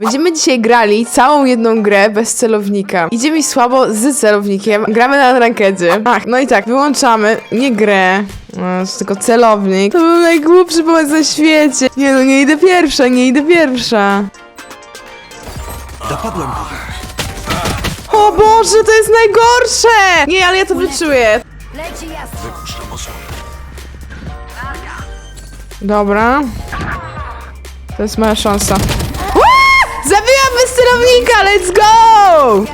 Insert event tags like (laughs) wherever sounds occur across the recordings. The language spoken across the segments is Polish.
Będziemy dzisiaj grali całą jedną grę bez celownika. Idzie mi słabo z celownikiem. Gramy na rankedzie. Ach, no i tak, wyłączamy nie grę, no, tylko celownik. To był najgłupszy pomysł na świecie. Nie no, nie idę pierwsza, nie idę pierwsza. Dopadłem. O Boże, to jest najgorsze! Nie, ale ja to wyczuję. Leci jasno. Wypuszczam osłonę. Dobra. To jest moja szansa. Bez celownika, let's go!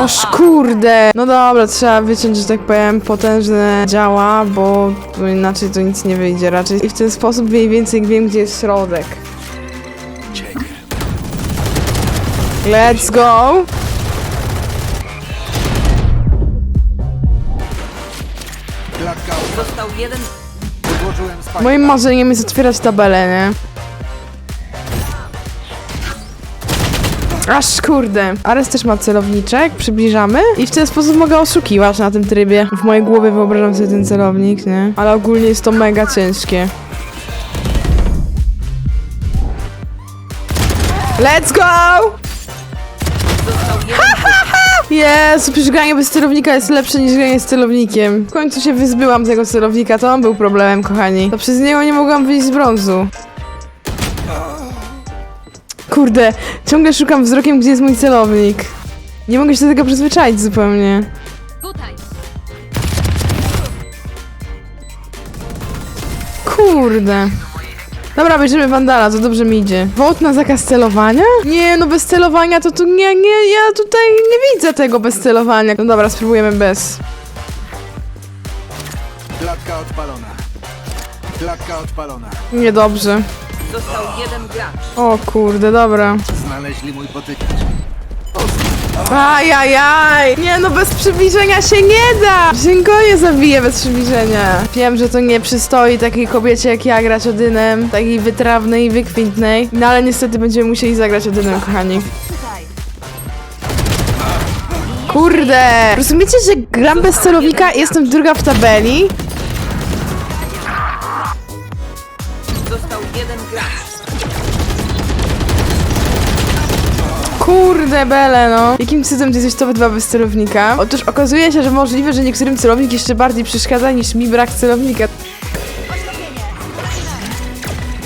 Oż kurde. No dobra, trzeba wyciąć, że tak powiem, potężne działa, bo inaczej to nic nie wyjdzie raczej. I w ten sposób mniej więcej wiem, gdzie jest środek. Let's go! Został jeden. Moim marzeniem jest otwierać tabelę, nie? Aż kurde. Ares też ma celowniczek, przybliżamy i w ten sposób mogę oszukiwać na tym trybie. W mojej głowie wyobrażam sobie ten celownik, nie? Ale ogólnie jest to mega ciężkie. Let's go! (laughs) Jezu, przecież granie bez celownika jest lepsze niż granie z celownikiem. W końcu się wyzbyłam z tego celownika, to on był problemem, kochani. To przez niego nie mogłam wyjść z brązu. Kurde, ciągle szukam wzrokiem, gdzie jest mój celownik. Nie mogę się do tego przyzwyczaić zupełnie. Tutaj. Kurde. Dobra, bierzemy Wandala, to dobrze mi idzie. Wołt na zakaz celowania? Nie, no bez celowania to tu nie, nie, ja tutaj nie widzę tego bez celowania. No dobra, spróbujemy bez. Klatka odpalona. Klatka odpalona. Niedobrze. Został jeden gracz. O kurde, dobra. Znaleźli mój potykacz. Ajajaj! Nie no, bez przybliżenia się nie da! Nie zabije bez przybliżenia. Wiem, że to nie przystoi takiej kobiecie jak ja grać Odynem, takiej wytrawnej i wykwintnej, no ale niestety będziemy musieli zagrać Odynem, kochani. Kurde! Rozumiecie, że gram bez celownika i jestem druga w tabeli? Kurde bele, no. Jakim cudem ty jesteś top 2 bez celownika? Otóż okazuje się, że możliwe, że niektórym celownik jeszcze bardziej przeszkadza niż mi brak celownika.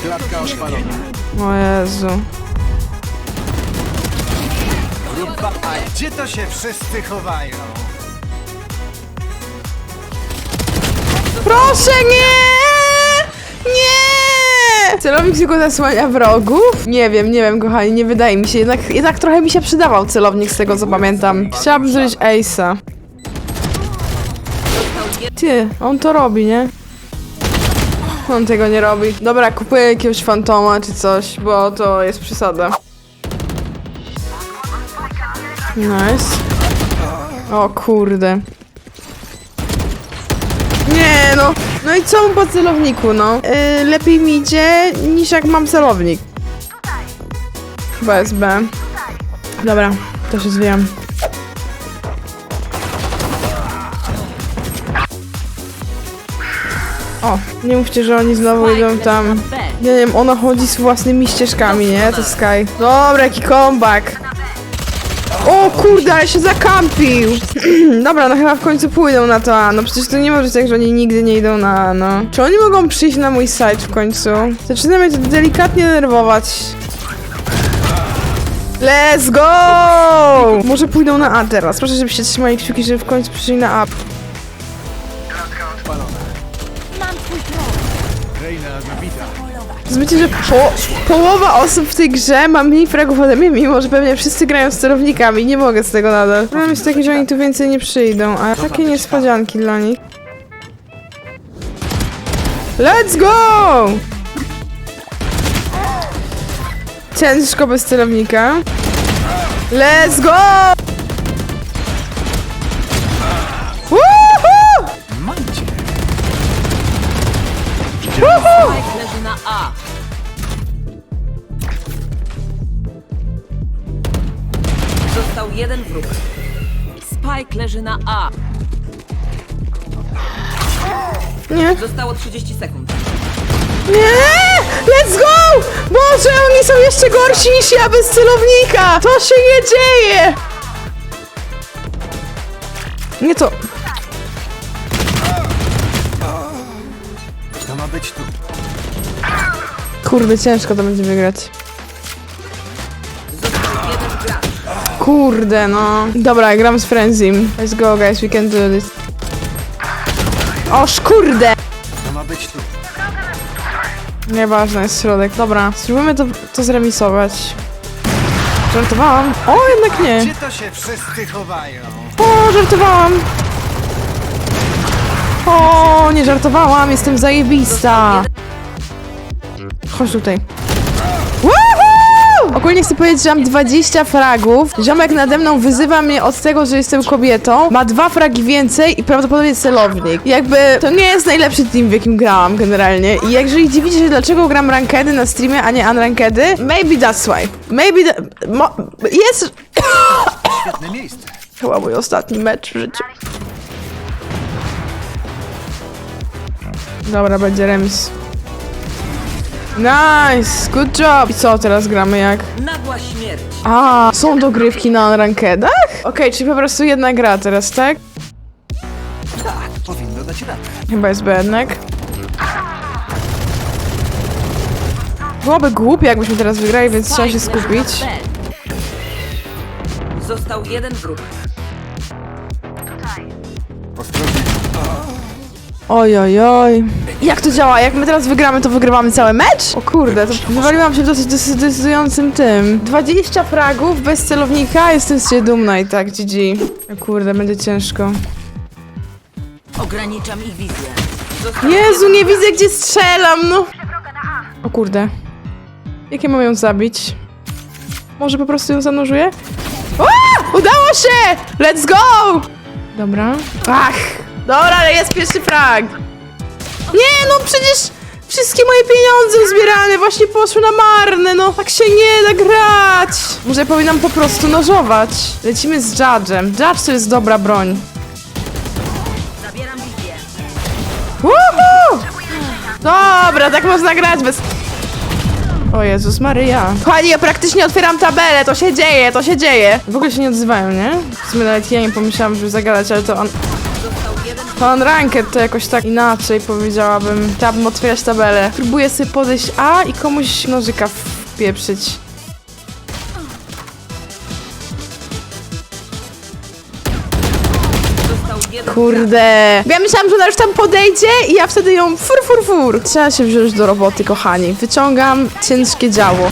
Klatka. O Jezu. A gdzie to się wszyscy chowają? Proszę nie! Nie! Celownik tylko zasłania wrogów? Nie wiem, nie wiem, kochani, nie wydaje mi się. Jednak, jednak trochę mi się przydawał celownik z tego, co pamiętam. Chciałabym zrobić Ace'a. Ty, on to robi, nie? On tego nie robi. Dobra, kupuję jakiegoś fantoma czy coś, bo to jest przesada. Nice. O kurde. Nie no. I co po celowniku, no? Yy, lepiej mi idzie niż jak mam celownik. Chyba jest B. Dobra, to się zwijam. O, nie mówcie, że oni znowu idą tam. Nie wiem, ona chodzi z własnymi ścieżkami, nie? To Sky. Dobra, jaki comeback. O kurde, ale się zakampił. (clears throat) Dobra, no chyba w końcu pójdą na to A. No przecież to nie może być tak, że oni nigdy nie idą na A, no. Czy oni mogą przyjść na mój site w końcu? Zaczyna mnie to delikatnie denerwować. Let's go! Może pójdą na A teraz. Proszę, żebyście trzymali kciuki, żeby w końcu przyszli na A. Mam twój tron. Zobaczcie, że po, połowa osób w tej grze ma mniej fragów ode mnie, mimo że pewnie wszyscy grają z celownikami. Nie mogę z tego nadal. Problem jest taki, że oni tu więcej nie przyjdą, a takie niespodzianki dla nich. Let's go! Ciężko bez celownika. Let's go! Spike leży na A. Został jeden wróg. Spike leży na A. Nie, Zostało 30 sekund. nie! Let's go! Boże, oni są jeszcze gorsi niż ja bez celownika! To się nie dzieje! Nie. To Kurde, ciężko to będzie wygrać. Kurde, no. Dobra, gram z Frenzim. Let's go, guys, we can do this. Oż kurde! To ma być tu. Nieważne, jest środek. Dobra, spróbujmy to, to zremisować. Żartowałam? O, jednak nie. Gdzie to się wszyscy chowają? O, żartowałam. O, nie żartowałam, jestem zajebista. Chodź tutaj. Woohoo! Ogólnie chcę powiedzieć, że mam 20 fragów. Ziomek nade mną wyzywa mnie od tego, że jestem kobietą. Ma dwa fragi więcej i prawdopodobnie celownik. Jakby to nie jest najlepszy team, w jakim grałam generalnie. I jeżeli dziwicie się, dlaczego gram rankedy na streamie, a nie unrankedy, maybe that's why. Maybe that... Mo- jest... Świetne miejsce. Chyba mój ostatni mecz w życiu. Dobra, będzie remis. Nice, good job. I co teraz gramy jak? Nagła śmierć. A, są dogrywki na rankedach? Okej, czyli po prostu jedna gra teraz, tak? Tak, powinno dać radę. Chyba jest B jednak. Byłoby głupie, jakbyśmy teraz wygrali, więc trzeba się skupić. Został jeden wróg. Oj, oj, oj. Jak to działa? Jak my teraz wygramy, to wygrywamy cały mecz? O kurde, to wywaliłam się w dosyć dec- decydującym tym. 20 fragów bez celownika, jestem z ciebie dumna i tak, GG. O kurde, będzie ciężko. Ograniczam ich wizję. Jezu, nie widzę gdzie strzelam, no. O kurde. Jak ja mam ją zabić? Może po prostu ją zanurzuję? O! Udało się! Let's go! Dobra. Ach! Dobra, ale jest pierwszy frag. Nie, no przecież wszystkie moje pieniądze uzbierane właśnie poszły na marne, no. Tak się nie da grać. Może ja powinnam po prostu nożować. Lecimy z Judge'em. Judge to jest dobra broń. Zabieram. Woohoo! Dobra, tak można grać bez... O Jezus Maryja. Kochani, ja praktycznie otwieram tabelę, to się dzieje, to się dzieje. W ogóle się nie odzywają, nie? W sumie nawet ja nie pomyślałam, żeby zagadać, ale to on... Został jeden To on ranked, to jakoś tak inaczej powiedziałabym. Chciałabym otwierać tabelę. Próbuję sobie podejść A i komuś nożyka wpieprzyć. Kurde. Ja myślałam, że ona już tam podejdzie i ja wtedy ją fur, fur, fur. Trzeba się wziąć do roboty, kochani. Wyciągam ciężkie działo.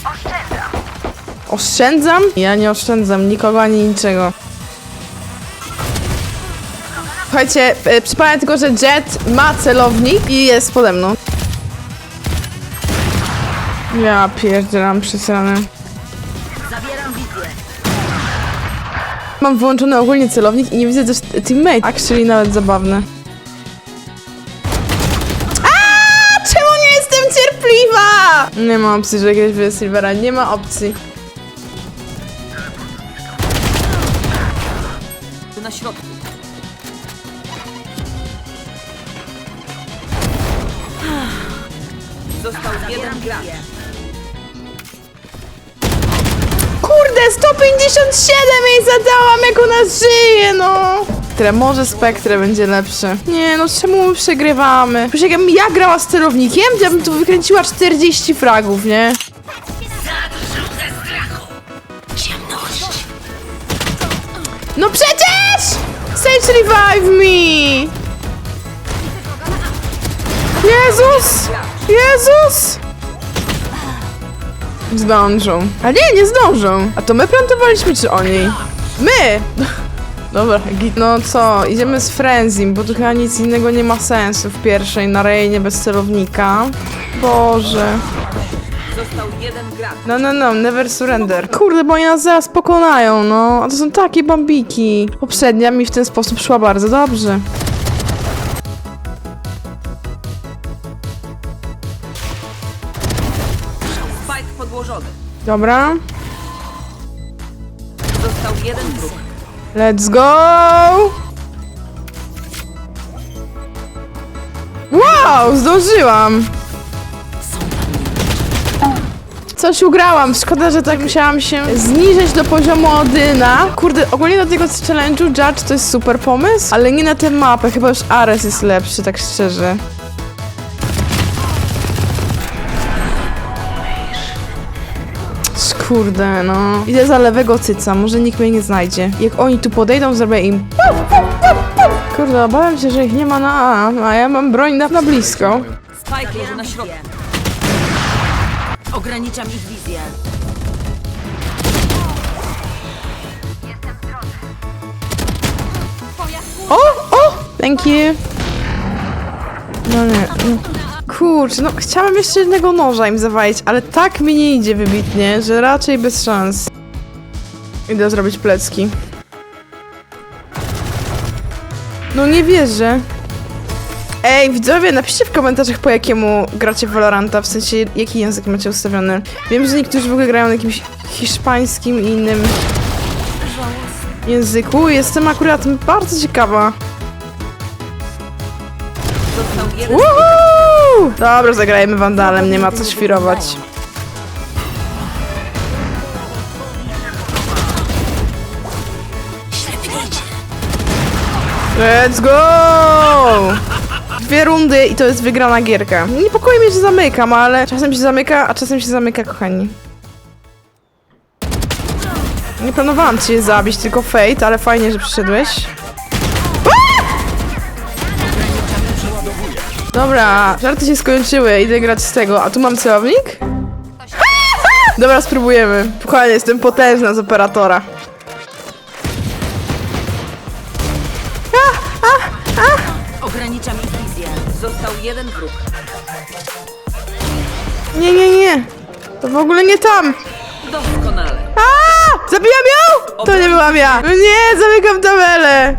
Oszczędzam? Ja nie oszczędzam nikogo ani niczego. Słuchajcie, e, przypomnę tylko, że Jet ma celownik i jest pode mną. Ja pierdzielam przesrane. Mam wyłączony ogólnie celownik i nie widzę też teammate. Actually nawet zabawne. A, Czemu nie jestem cierpliwa? Nie ma opcji, że grać bez Silvera. Nie ma opcji. Został jeden gracz. Kurde, 157 jej zadałam, jak ona żyje, no! Które może Spektre będzie lepsze. Nie, no czemu my przegrywamy? Przecież jakbym ja grała z celownikiem, to ja bym tu wykręciła 40 fragów, nie? No przecież! Sage revive me! Jezus! Jezus! Zdążą. A nie, nie zdążą. A to my plantowaliśmy, czy oni? My! (laughs) Dobra, git. No co, idziemy z Frenzim, bo tu chyba nic innego nie ma sensu w pierwszej na rejnie bez celownika. Boże. Został jeden gracz. No, no, no, never surrender. Kurde, bo oni nas zaraz pokonają, no. A to są takie bambiki. Poprzednia mi w ten sposób szła bardzo dobrze. Dobra. Został jeden wróg. Let's go! Wow, zdążyłam! Coś ugrałam. Szkoda, że tak musiałam się zniżyć do poziomu Odyna. Kurde, ogólnie do tego challenge'u Judge to jest super pomysł, ale nie na tę mapę. Chyba już Ares jest lepszy, tak szczerze. Kurde, no. Idę za lewego cyca, może nikt mnie nie znajdzie. Jak oni tu podejdą, zrobię im... Kurde, obawiam się, że ich nie ma na A, a ja mam broń na, na blisko. Spike leży na środku. Ograniczam ich wizję. O, o! Thank you. No nie, no. Kurczę, no chciałam jeszcze jednego noża im zawalić, ale tak mi nie idzie wybitnie, że raczej bez szans. Idę zrobić plecki. No nie wierzę. Ej, widzowie, napiszcie w komentarzach po jakiemu gracie w Valoranta, w sensie jaki język macie ustawiony. Wiem, że niektórzy w ogóle grają na jakimś hiszpańskim i innym języku. Jestem akurat bardzo ciekawa. Został jeden Woohoo! Dobra, zagrajmy Wandalem, nie ma co świrować. Let's go! Dwie rundy i to jest wygrana gierka. Niepokoi mnie, że zamykam, ale czasem się zamyka, a czasem się zamyka, kochani. Nie planowałam cię zabić, tylko Fate, ale fajnie, że przyszedłeś. Dobra, żarty się skończyły, idę grać z tego. A tu mam celownik? Dobra, spróbujemy. Kochanie, jestem potężna z operatora. Ograniczam ich wizję. Został jeden wróg. Nie, nie, nie. To w ogóle nie tam. Doskonale. A! Zabijam ją? To nie byłam ja. Nie, zamykam tabelę.